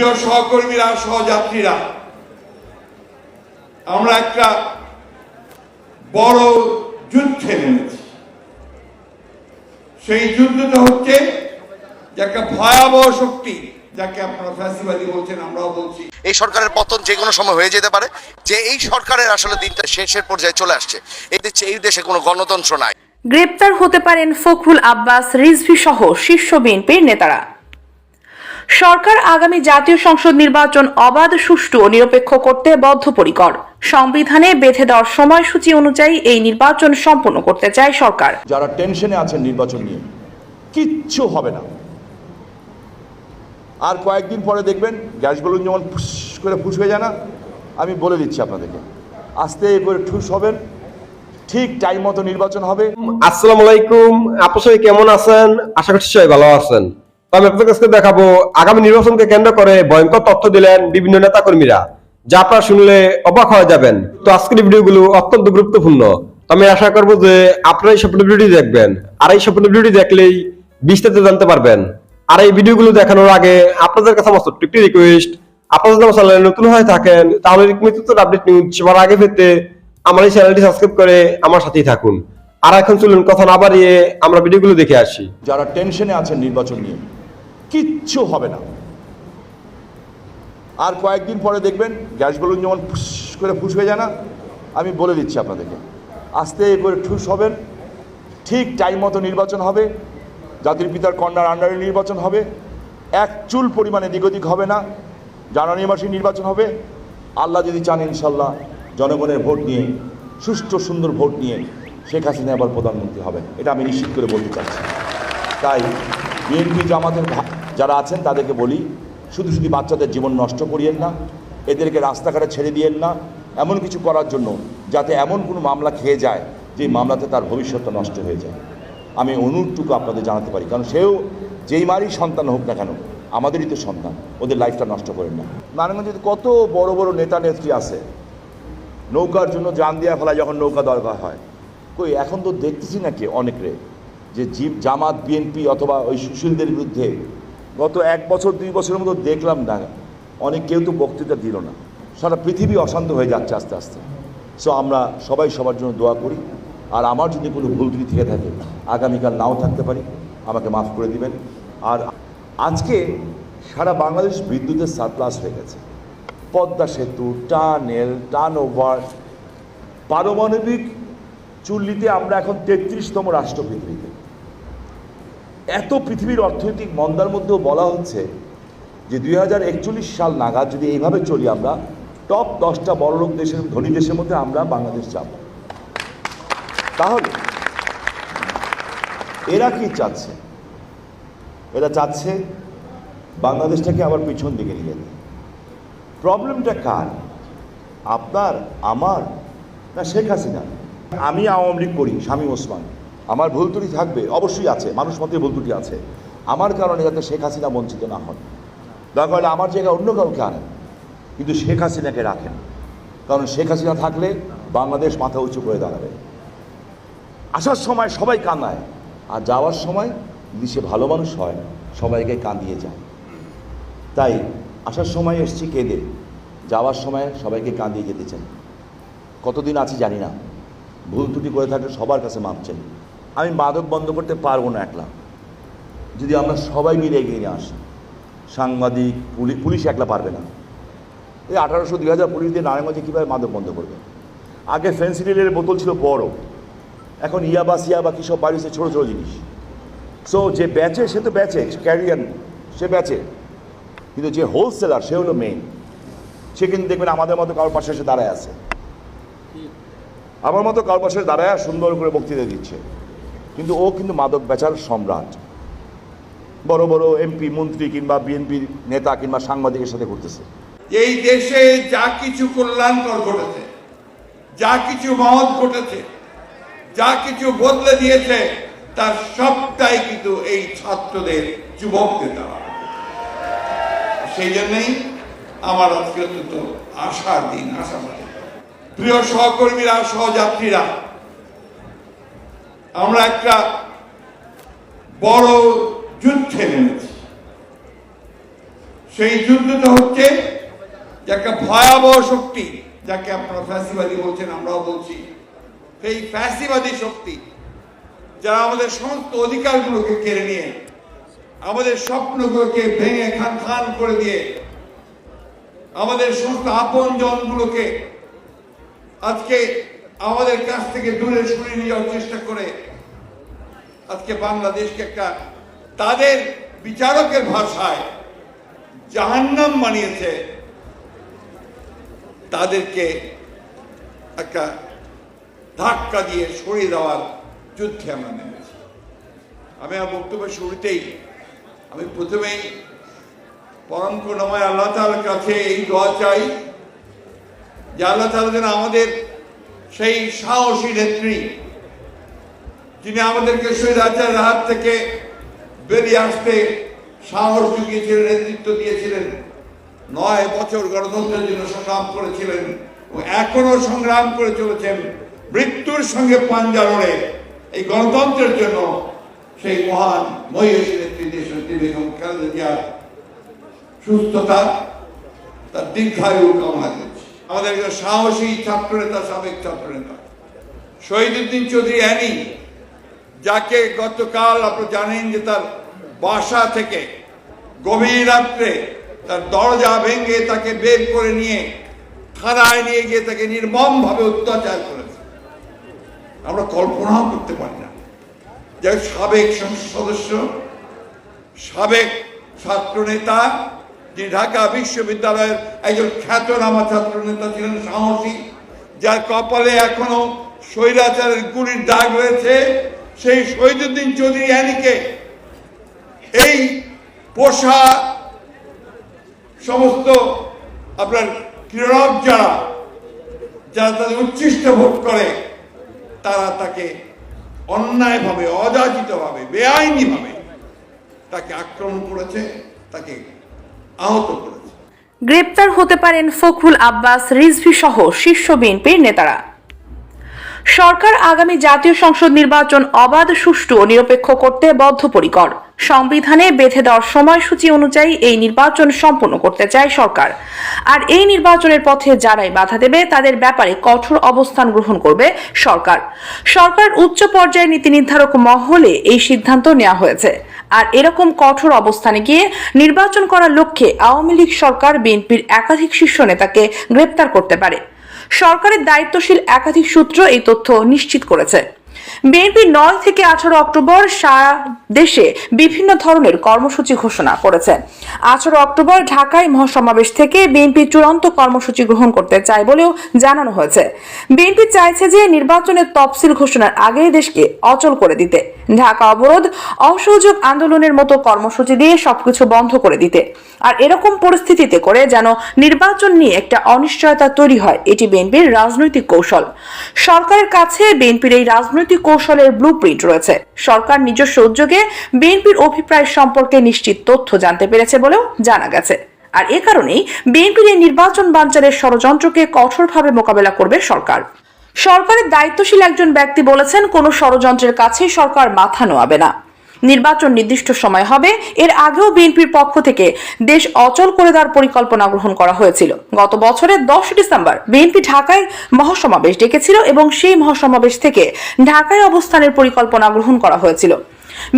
প্রিয় সহকর্মীরা সহযাত্রীরা আমরা একটা বড় যুদ্ধে নেমেছি। সেই যুদ্ধটা হচ্ছে একটা ভয়াবহ শক্তি যাকে আপনারা ফ্যাসিবাদী বলছেন আমরাও বলছি। এই সরকারের পতন যে কোনো সময় হয়ে যেতে পারে যে এই সরকারের আসলে দিনটা শেষের পর্যায়ে চলে আসছে এই দেশে এই দেশে কোনো গণতন্ত্র নাই। গ্রেপ্তার হতে পারেন ফখরুল আব্বাস রিজভি সহ শীর্ষ বিএনপির নেতারা। সরকার আগামী জাতীয় সংসদ নির্বাচন অবাধ সুষ্ঠু ও নিরপেক্ষ করতে বদ্ধপরিকর। সংবিধানে বেঁধে দেওয়ার সময়সূচি অনুযায়ী এই নির্বাচন সম্পন্ন করতে চায় সরকার। যারা টেনশনে আছেন নির্বাচন নিয়ে কিচ্ছু হবে না। আর কয়েকদিন পরে দেখবেন গ্যাস বেলুন যেমন ফুস করে ফুস হয়ে যায় না আমি বলে দিচ্ছি আপনাদেরকে। আস্তে করে ঠুস হবেন ঠিক টাইম মতো নির্বাচন হবে। আসসালামু আলাইকুম আপনার সবাই কেমন আছেন? আশা করছি সবাই ভালো আছেন। তো আমি আপনাদের কাছে দেখাবো, আগামী নির্বাচনকে কেন্দ্র করে ভয়ঙ্কর তথ্য দিলেন বিভিন্ন নেতা কর্মীরা যা আপনারা শুনলে অবাক হয়ে যাবেন। তো আজকের ভিডিওগুলো অত্যন্ত গুরুত্বপূর্ণ। আমি আশা যে আপনারা এই সম্পূর্ণ ভিডিওটি দেখবেন, আর এই সম্পূর্ণ ভিডিওটি দেখলেই বিস্তারিত জানতে পারবেন। আর এই ভিডিওগুলো দেখানোর আগে আপনাদের কাছে আমার একটি রিকোয়েস্ট আমার চ্যানেলে নতুন হয়ে থাকেন, তাহলে আপডেট নিউজ সবার আগে পেতে আমার এই চ্যানেলটি সাবস্ক্রাইব করে আমার সাথেই থাকুন। আর এখন চলুন, কথা না বাড়িয়ে আমরা ভিডিওগুলো দেখে আসি। যারা টেনশনে আছেন নির্বাচন নিয়ে কিচ্ছু হবে না। আর কয়েকদিন পরে দেখবেন গ্যাস বেলুন যেমন ফুস করে ফুস হয়ে যায় না, আমি বলে দিচ্ছি আপনাদেরকে, আস্তে করে ঠুস হবেন, ঠিক টাইম মতো নির্বাচন হবে, জাতির পিতার কন্যার আন্ডারে নির্বাচন হবে, এক চুল পরিমাণে দিগদিক হবে না, জানুয়ারি মাসে নির্বাচন হবে, আল্লাহ যদি চান ইনশাল্লাহ জনগণের ভোট নিয়ে, সুষ্ঠু সুন্দর ভোট নিয়ে শেখ হাসিনা আবার প্রধানমন্ত্রী হবেন, এটা আমি নিশ্চিত করে বলতে চাচ্ছি। তাই বিএনপি জামাতের যারা আছেন, তাদেরকে বলি, শুধু শুধু বাচ্চাদের জীবন নষ্ট করিয়েন না, এদেরকে রাস্তাঘাটে ছেড়ে দিয়েন না, এমন কিছু করার জন্য যাতে এমন কোনো মামলা খেয়ে যায়, যে মামলাতে তার ভবিষ্যৎটা নষ্ট হয়ে যায়। আমি অনুরটুকু আপনাদের জানাতে পারি, কারণ সেও যেই মারই সন্তান হোক না কেন, আমাদেরই তো সন্তান, ওদের লাইফটা নষ্ট করেন না। নারায়ণগঞ্জে কত বড় বড় নেতা নেত্রী আছে, নৌকার জন্য যান দিয়া ফেলা যখন নৌকা দরকার হয়, কই, এখন তো দেখতেছি নাকি অনেকরে, যে জীব জামাত, বিএনপি অথবা ওই সুশীলদের বিরুদ্ধে গত এক বছর, দুই বছরের মতো দেখলাম না, অনেক কেউ তো বক্তৃতা দিল না। সারা পৃথিবী অশান্ত হয়ে যাচ্ছে আস্তে আস্তে। সো আমরা সবাই সবার জন্য দোয়া করি। আর আমার যদি কোনো ভুল ত্রুটি থেকে থাকে, আগামীকাল নাও থাকতে পারি। আমাকে মাফ করে দিবেন। আর আজকে সারা বাংলাদেশ বিদ্যুতের সারপ্লাস হয়ে গেছে। পদ্মা সেতু, টানেল টার্ন ওভার পারমাণবিক চুল্লিতে আমরা এখন তেত্রিশতম রাষ্ট্র পৃথিবীতে এত পৃথিবীর অর্থনৈতিক মন্দার মধ্যেও বলা হচ্ছে যে দুই হাজার একচল্লিশ সাল নাগাদ যদি এইভাবে চলি আমরা, টপ দশটা বড়লোক দেশের, ধনী দেশের মধ্যে আমরা বাংলাদেশ যাব। তাহলে, এরা কি চাচ্ছে? এরা চাচ্ছে বাংলাদেশটাকে আবার পিছন দিকে নিয়ে যেতে প্রবলেমটা কার? আপনার, আমার, না শেখ হাসিনা আমি আওয়ামী লীগ করি স্বামী ওসমান। আমার ভুল ত্রুটি থাকবে, অবশ্যই আছে, মানুষ মধ্যে ভুল ত্রুটি আছে। আমার কারণে যাতে শেখ হাসিনা বঞ্চিত না হন। দরকার হলে আমার জায়গায় অন্য কাউকে আনেন, কিন্তু শেখ হাসিনাকে রাখেন। কারণ শেখ হাসিনা থাকলে বাংলাদেশ মাথা উঁচু করে দাঁড়াবে। আসার সময় সবাই কান্দায় আর যাওয়ার সময় সে ভালো মানুষ হয় সবাইকে কাঁদিয়ে যায়। তাই আসার সময় এসছি কেঁদে, যাওয়ার সময় সবাইকে কাঁদিয়ে যেতে চাই। কতদিন আছি জানি না, ভুল ত্রুটি করে থাকলে সবার কাছে মাপ চাই। আমি মাদক বন্ধ করতে পারব না একলা। যদি আমরা সবাই মিলে এগিয়ে নিয়ে আসি সাংবাদিক পুলিশ পুলিশ একলা পারবে না। এই আঠারোশো দুই হাজার পুলিশ দিয়ে নারায়ণগঞ্জে কীভাবে মাদক বন্ধ করবে? আগে ফেন্সিডিলের বোতল ছিল বড়। এখন ইয়াবা সিয়াবা কী সব বাড়িছে ছোটো ছোটো জিনিস। সো যে বেচে সে তো বেচে ক্যারিয়ান সে বেচে। কিন্তু যে হোলসেলার সে হলো মেইন সে কিন্তু দেখবেন আমাদের মতো কারোর পাশে এসে দাঁড়ায় আছে। আমার মতো কারোর পাশে দাঁড়ায় সুন্দর করে বক্তৃতা দিচ্ছে। কিন্তু ও কিন্তু মাদক বেচার সম্রাট। বড় বড় এমপি, মন্ত্রী কিংবা বিএনপির নেতা কিংবা সাংবাদিকের সাথে করতেছে এই দেশে যা কিছু কল্যাণকর ঘটেছে, যা কিছু মহৎ ঘটেছে, যা কিছু বদলে দিয়েছে, তার সবটাই কিন্তু এই ছাত্রদের যুবকদের দ্বারা সেই জন্যই আমার আজকে অত্যন্ত আশার দিন, আশাবাদী। প্রিয় সহকর্মীরা, সহযাত্রীরা আমরা একটা বড় যুদ্ধে নেমেছি। সেই যুদ্ধটা হচ্ছে যে একটা ভয়াবহ শক্তি, যাকে আপনারা ফ্যাসিবাদী বলছেন, আমরাও বলছি। সেই ফ্যাসিবাদী শক্তি, যারা আমাদের সমস্ত অধিকারগুলোকে কেড়ে নিয়ে, আমাদের স্বপ্নগুলোকে ভেঙে খান খান করে দিয়ে, আমাদের সমস্ত আপন জনগুলোকে আজকে আমাদের কাছ থেকে দূরে সরিয়ে নেওয়ার চেষ্টা করে আজকে বাংলাদেশকে একটা তাদের বিচারকের ভাষায় জাহান্নাম বানিয়েছে, তাদেরকে একটা ধাক্কা দিয়ে সরিয়ে দেওয়ার যুদ্ধে আমরা নেমেছি। আমি আমার বক্তব্যের শুরুতেই আমি প্রথমেই পরম করুণাময় আল্লাহ তাআলার কাছে এই দোয়া চাই যে আল্লাহ তাআলা যেন আমাদের সেই সাহসী নেত্রী, যিনি আমাদেরকে স্বৈরাচারের হাত থেকে বেরিয়ে আসতে সাহস জুগিয়েছিলেন, নেতৃত্ব দিয়েছিলেন। নয় বছর গণতন্ত্রের জন্য সংগ্রাম করেছিলেন ও এখনও সংগ্রাম করে চলেছেন। মৃত্যুর সঙ্গে পাঞ্জা লড়ে এই গণতন্ত্রের জন্য সেই মহান মহিষী নেত্রী দেশনেত্রী বেগম খালেদা সুস্থতা, তার দীর্ঘায়ু কামনা করছি আমাদের একজন সাহসী ছাত্রনেতা, সাবেক ছাত্রনেতা। শহীদুদ্দিন চৌধুরী অ্যানি, যাকে গতকাল আপনি জানেন যে তার বাসা থেকে গভীর রাত্রে তার দরজা ভেঙে তাকে বের করে নিয়ে থানায় নিয়ে গিয়ে তাকে নির্মমভাবে অত্যাচার করেছে। আমরা কল্পনাও করতে পারি না যে সাবেক সংসদ সদস্য, সাবেক ছাত্র নেতা যিনি ঢাকা বিশ্ববিদ্যালয়ের একজন খ্যাতনামা ছাত্র নেতা ছিলেন সাহসী, যার কপালে এখনও স্বৈরাচারের গুলির দাগ রয়েছে, সেই শহীদুদ্দিন চৌধুরী অ্যানিকে এই পোষা সমস্ত আপনার ক্রীড়ক যারা যারা তাদের উচ্ছিষ্ট ভোট করে, তারা তাকে অন্যায়ভাবে, অযাচিতভাবে, বেআইনিভাবে তাকে আক্রমণ করেছে, তাকে আহত করেছে। গ্রেপ্তার হতে পারেন ফখরুল আব্বাস রিজভি সহ শীর্ষ বিএনপির নেতারা। সরকার আগামী জাতীয় সংসদ নির্বাচন অবাধ, সুষ্ঠু ও নিরপেক্ষ করতে বদ্ধপরিকর। সংবিধানে বেঁধে দেওয়ার সময়সূচি অনুযায়ী এই নির্বাচন সম্পন্ন করতে চায় সরকার। আর এই নির্বাচনের পথে যারাই বাধা দেবে, তাদের ব্যাপারে কঠোর অবস্থান গ্রহণ করবে সরকার। সরকার উচ্চ পর্যায়ের নীতি নির্ধারক মহলে এই সিদ্ধান্ত নেওয়া হয়েছে। আর এরকম কঠোর অবস্থানে গিয়ে নির্বাচন করার লক্ষ্যে আওয়ামী লীগ সরকার বিএনপির একাধিক শীর্ষ নেতাকে গ্রেপ্তার করতে পারে। সরকারের দায়িত্বশীল একাধিক সূত্র এই তথ্য নিশ্চিত করেছে। বিএনপি নয় থেকে আঠারো অক্টোবর সারা দেশে বিভিন্ন ধরনের কর্মসূচি ঘোষণা করেছে। আঠারো অক্টোবর ঢাকায় মহাসমাবেশ থেকে বিএনপি চূড়ান্ত কর্মসূচি গ্রহণ করতে চায় বলেও জানানো হয়েছে। বিএনপি চাইছে যে নির্বাচনের তফসিল ঘোষণার আগে দেশকে অচল করে দিতে। ঢাকা অবরোধ, অসহযোগ আন্দোলনের মতো কর্মসূচি দিয়ে সবকিছু বন্ধ করে দিতে। আর এরকম পরিস্থিতিতে করে যেন নির্বাচন নিয়ে একটা অনিশ্চয়তা তৈরি হয়, এটি বিএনপির রাজনৈতিক কৌশল। সরকারের কাছে বিএনপির এই রাজনৈতিক কৌশলের ব্লু রয়েছে। সরকার নিজস্ব উদ্যোগে বিএনপির অভিপ্রায় সম্পর্কে নিশ্চিত তথ্য জানতে পেরেছে বলেও জানা গেছে। আর এ কারণেই বিএনপির এই নির্বাচন বাঞ্চারের ষড়যন্ত্রকে কঠোরভাবে মোকাবেলা করবে সরকার। সরকারের দায়িত্বশীল একজন ব্যক্তি বলেছেন, কোনো ষড়যন্ত্রের কাছে সরকার মাথা নোয়াবে না। নির্বাচন নির্দিষ্ট সময় হবে, এর আগেও বিএনপির পক্ষ থেকে দেশ অচল করে দেওয়ার পরিকল্পনা গ্রহণ করা হয়েছিল। গত বছরের দশ ডিসেম্বর বিএনপি ঢাকায় মহাসমাবেশ ডেকেছিল এবং সেই মহাসমাবেশ থেকে ঢাকায় অবস্থানের পরিকল্পনা গ্রহণ করা হয়েছিল।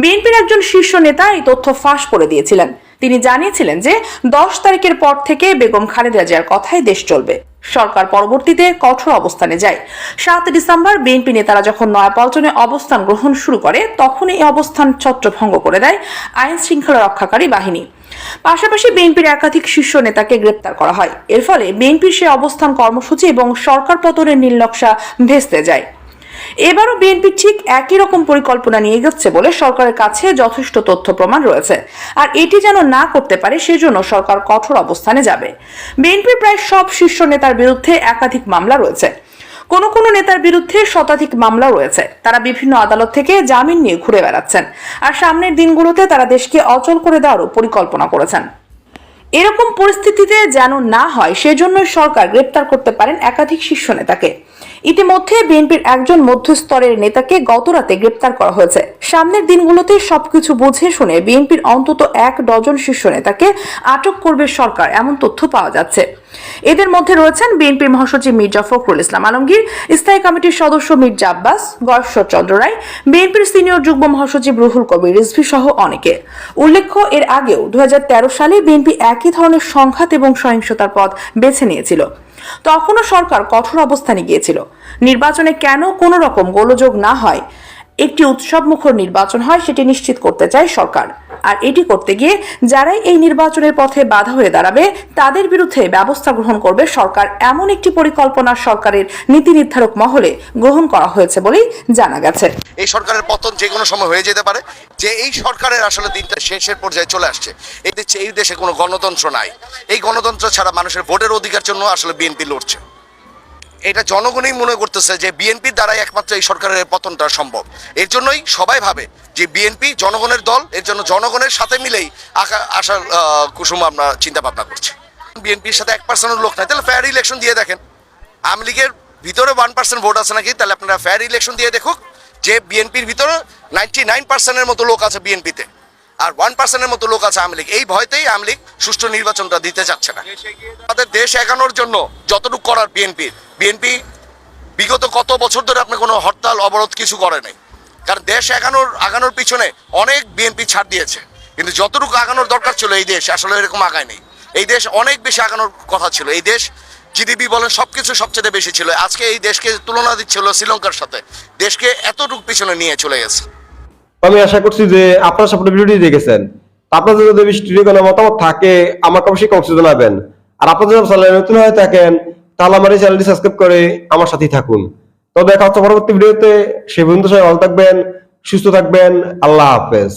বিএনপির একজন শীর্ষ নেতা এই তথ্য ফাঁস করে দিয়েছিলেন। তিনি জানিয়েছিলেন যে, দশ তারিখের পর থেকে বেগম খালেদা জিয়ার কথাই দেশ চলবে। সরকার পরবর্তীতে কঠোর অবস্থানে যায়। সাত ডিসেম্বর বিএনপি নেতারা যখন নয়াপল্টনে অবস্থান গ্রহণ শুরু করে তখন এই অবস্থান ছত্রভঙ্গ করে দেয় আইন শৃঙ্খলা রক্ষাকারী বাহিনী। পাশাপাশি বিএনপির একাধিক শীর্ষ নেতাকে গ্রেপ্তার করা হয়। এর ফলে বিএনপির সে অবস্থান কর্মসূচি এবং সরকার পতনের নীলনকশা ভেস্তে যায়। এবারও বিএনপি ঠিক একই রকম পরিকল্পনা নিয়ে এগোচ্ছে বলে সরকারের কাছে যথেষ্ট তথ্য প্রমাণ রয়েছে। আর এটি যেন না করতে পারে, সেজন্য সরকার কঠোর অবস্থানে যাবে। বিএনপির প্রায় সব শীর্ষ নেতার বিরুদ্ধে একাধিক মামলা রয়েছে। কোনো কোনো নেতার বিরুদ্ধে শতাধিক মামলা রয়েছে। তারা বিভিন্ন আদালত থেকে জামিন নিয়ে ঘুরে বেড়াচ্ছেন। আর সামনের দিনগুলোতে তারা দেশকে অচল করে দেওয়ারও পরিকল্পনা করেছেন। এরকম পরিস্থিতিতে যেন না হয় সেজন্য সরকার গ্রেপ্তার করতে পারেন একাধিক শীর্ষ নেতাকে। ইতিমধ্যে বিএনপির একজন মধ্যস্তরের নেতাকে গতরাতে গ্রেপ্তার করা হয়েছে। সামনের দিনগুলোতে সবকিছু বুঝে শুনে বিএনপির অন্তত এক ডজন শীর্ষ নেতাকে আটক করবে সরকার, এমন তথ্য পাওয়া যাচ্ছে। এদের মধ্যে রয়েছেন বিএনপির মহাসচিব মির্জা ফখরুল ইসলাম আলমগীর, স্থায়ী কমিটির সদস্য মির্জা আব্বাস গয়েশ্বর চন্দ্র রায়, বিএনপির সিনিয়র যুগ্ম মহাসচিব রুহুল কবির রিজভি সহ অনেকে। উল্লেখ্য, এর আগেও দুই হাজার তেরো সালে বিএনপি একই ধরনের সংঘাত এবং সহিংসতার পথ বেছে নিয়েছিল। তখনও সরকার কঠোর অবস্থানে গিয়েছিল। নির্বাচনে কেন কোনো রকম গোলযোগ না হয় একটি উৎসব উৎসবমুখর নির্বাচন হয়, সেটি নিশ্চিত করতে চায় সরকার। আর এটি করতে গিয়ে যারাই এই নির্বাচনের পথে বাধা হয়ে দাঁড়াবে, তাদের বিরুদ্ধে ব্যবস্থা গ্রহণ করবে সরকার। এমন একটি পরিকল্পনা সরকারের নীতি নির্ধারক মহলে গ্রহণ করা হয়েছে বলেই জানা গেছে। এই সরকারের পতন যে কোনো সময় হয়ে যেতে পারে। যে এই সরকারের আসলে দিনটা শেষের পর্যায়ে চলে আসছে, এই দেশে এই দেশে কোনো গণতন্ত্র নাই। এই গণতন্ত্র ছাড়া মানুষের ভোটের অধিকার জন্য আসলে বিএনপি লড়ছে। এটা জনগণই মনে করতেছে যে বিএনপির দ্বারাই একমাত্র এই সরকারের পতনটা সম্ভব। এর জন্যই সবাই ভাবে যে বিএনপি জনগণের দল, এর জন্য জনগণের সাথে মিলেই আশার কুসুম আমরা চিন্তা ভাবনা করছি বিএনপির সাথে এক পার্সেন্টের লোক নাই, তাহলে ফেয়ার ইলেকশন দিয়ে দেখেন। আওয়ামী লীগের ভিতরে ওয়ান পার্সেন্ট ভোট আছে নাকি? তাহলে আপনারা ফেয়ার ইলেকশন দিয়ে দেখুক যে বিএনপির ভিতরে নাইনটি নাইন পার্সেন্টের মতো লোক আছে বিএনপিতে আর ওয়ান পার্সেন্টের মতো লোক আছে আওয়ামী লীগ। এই ভয়তেই আওয়ামী লীগ সুষ্ঠু নির্বাচনটা দিতে চাচ্ছে না। আমাদের দেশ এগানোর জন্য যতটুকু করার বিএনপির বিএনপি বিগত কত বছর ধরে আপনি কোনো হরতাল, অবরোধ কিছু করে নাই। কারণ দেশ এগানোর, আগানোর পিছনে অনেক বিএনপি ছাড় দিয়েছে। কিন্তু যতটুকু আগানোর দরকার ছিল এই দেশ, আসলে এরকম আগায় নেই। এই দেশ অনেক বেশি আগানোর কথা ছিল। এই দেশ জিডিপি বলেন সবকিছু সবচেয়ে বেশি ছিল। আজকে এই দেশকে তুলনা দিচ্ছিল শ্রীলঙ্কার সাথে। দেশকে এতটুকু পিছনে নিয়ে চলে গেছে। আমি আশা করছি যে আপনারা সব ভিডিওটি দেখেছেন। আপনাদের যদি ভিডিও কোনো মতামত থাকে, আমাকে অবশ্যই কমেন্টে জানাবেন। আর আপনাদের যদি চ্যানেলে নতুন হয়ে থাকেন, তাহলে আমার এই চ্যানেলটি সাবস্ক্রাইব করে আমার সাথেই থাকুন। তো দেখা হচ্ছে পরবর্তী ভিডিওতে। সে পর্যন্ত সবাই ভালো থাকবেন, সুস্থ থাকবেন। আল্লাহ হাফেজ।